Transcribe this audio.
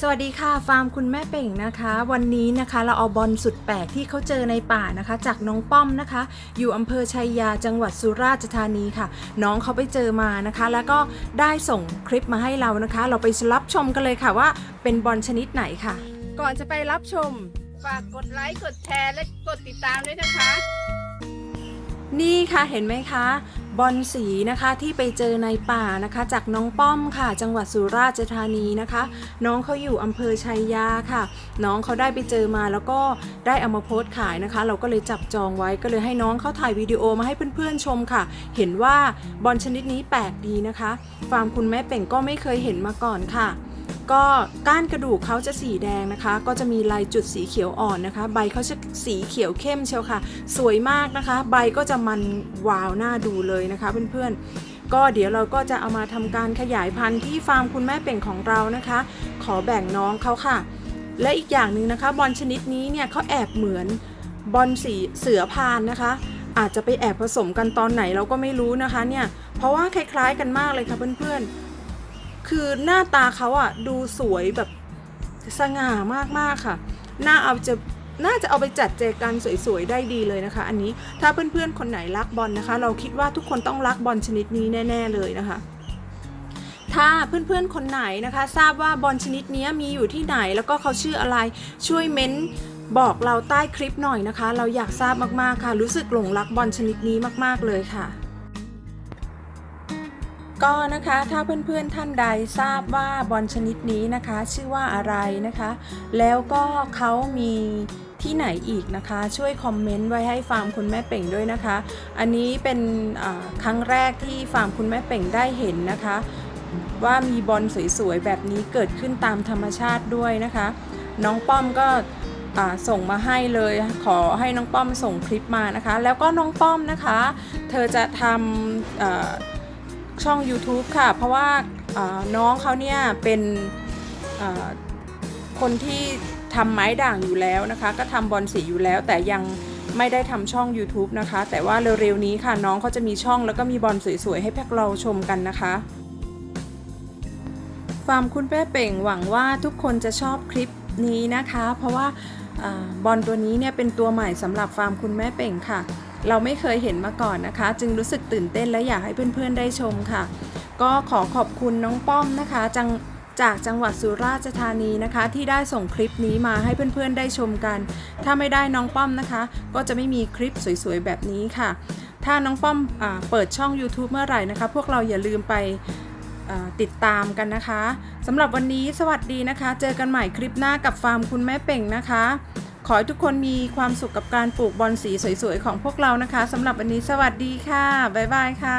สวัสดีค่ะฟาร์มคุณแม่เป่งนะคะ วันนี้นะคะเราเอาบอลสุดแปลกที่เขาเจอในป่านะคะ จากน้องป้อมนะคะ อยู่อำเภอชัยยาจังหวัดสุราษฎร์ธานีค่ะ น้องเขาไปเจอมานะคะ แล้วก็ได้ส่งคลิปมาให้เรานะคะ เราไปรับชมกันเลยค่ะว่าเป็นบอลชนิดไหนค่ะ ก่อนจะไปรับชม ฝากกดไลค์กดแชร์และกดติดตามด้วยนะคะ นี่ค่ะเห็นไหมคะบอลสีนะคะที่ไปเจอในป่านะคะ จากน้องป้อมค่ะ จังหวัดสุราษฎร์ธานีนะคะ น้องเขาอยู่อำเภอชัยยาค่ะ น้องเขาได้ไปเจอมาแล้วก็ได้เอามาโพสต์ขายนะคะ เราก็เลยจับจองไว้ก็เลยให้น้องเขาถ่ายวิดีโอมาให้เพื่อนๆชมค่ะ เห็นว่าบอลชนิดนี้แปลกดีนะคะ ฟาร์มคุณแม่เป่งก็ไม่เคยเห็นมาก่อนค่ะ ก็ก้านกระดูกเขาจะสีแดงนะคะ ก็จะมีลายจุดสีเขียวอ่อนนะคะ ใบเขาจะสีเขียวเข้มเชียวค่ะ สวยมากนะคะ ใบก็จะมันวาวน่าดูเลยนะคะเพื่อนๆ ก็เดี๋ยวเราก็จะเอามาทำการขยายพันธุ์ที่ฟาร์มคุณแม่เป่งของเรานะคะ ขอแบ่งน้องเขาค่ะ และอีกอย่างหนึ่งนะคะ บอลชนิดนี้เนี่ยเขาแอบเหมือนบอลสีเสือพานนะคะอาจจะไปแอบผสมกันตอนไหนเราก็ไม่รู้นะคะเนี่ย เพราะว่าคล้ายๆกันมากเลยค่ะเพื่อนๆ คือหน้าตาเขาอะดูสวยแบบสง่ามากๆค่ะ น่าเอาจะน่าจะเอาไปจัดเจกันสวยๆ ได้ดีเลยนะคะ อันนี้ถ้าเพื่อนๆ คนไหนรักบอลนะคะ เราคิดว่าทุกคนต้องรักบอลชนิดนี้แน่ ๆ เลยนะคะ ถ้าเพื่อนๆ คนไหนนะคะ ทราบว่าบอลชนิดนี้มีอยู่ที่ไหนแล้วก็เขาชื่ออะไรช่วยเม้นบอกเราใต้คลิปหน่อยนะคะ เราอยากทราบมากๆค่ะ รู้สึกหลงรักบอลชนิดนี้มากๆเลยค่ะ ก็นะคะถ้าเพื่อนๆท่านใดทราบว่าบอลชนิดนี้นะคะ ชื่อว่าอะไรนะคะ แล้วก็เขามีที่ไหนอีกนะคะ ช่วยคอมเมนต์ไว้ให้ฟาร์มคุณแม่เป่งด้วยนะคะ อันนี้เป็นครั้งแรกที่ฟาร์มคุณแม่เป่งได้เห็นนะคะ ว่ามีบอลสวยๆแบบนี้เกิดขึ้นตามธรรมชาติด้วยนะคะ น้องป้อมก็ส่งมาให้เลยขอให้น้องป้อมส่งคลิปมานะคะ แล้วก็น้องป้อมนะคะ เธอจะทำ ช่อง YouTube ค่ะ เพราะว่าน้องเขาเนี่ยเป็นคนที่ทำไม้ด่างอยู่แล้วนะคะ ก็ทำบอลสีอยู่แล้ว แต่ยังไม่ได้ทำช่อง YouTube นะคะ แต่ว่าเร็วๆนี้ค่ะน้องเขาจะมีช่องแล้วก็มีบอลสวยๆ ให้พวกเราชมกันนะคะฟาร์มคุณแป้เป่งหวังว่าทุกคนจะชอบคลิปนี้นะคะ เพราะว่าอาบอลตัวนี้เนี่ยเป็นตัวใหม่สำหรับฟาร์มคุณแม่เป่งค่ะ เราไม่เคยเห็นมาก่อนนะคะ จึงรู้สึกตื่นเต้นและอยากให้เพื่อนๆได้ชมค่ะ ก็ขอขอบคุณน้องป้อมนะคะจังจากจังหวัดสุราษฎร์ธานีนะคะ ที่ได้ส่งคลิปนี้มาให้เพื่อนๆได้ชมกัน ถ้าไม่ได้น้องป้อมนะคะ ก็จะไม่มีคลิปสวยๆแบบนี้ค่ะ ถ้าน้องป้อมอเปิดช่อง YouTube เมื่อไหร่นะคะ พวกเราอย่าลืมไปติดตามกันนะคะสำหรับวันนี้สวัสดีนะคะ เจอกันใหม่คลิปหน้ากับฟาร์มคุณแม่เป่งนะคะ ขอให้ทุกคนมีความสุขกับการปลูกบอลสีสวยๆ ของพวกเรานะคะสำหรับวันนี้สวัสดีค่ะ บ๊ายบายค่ะ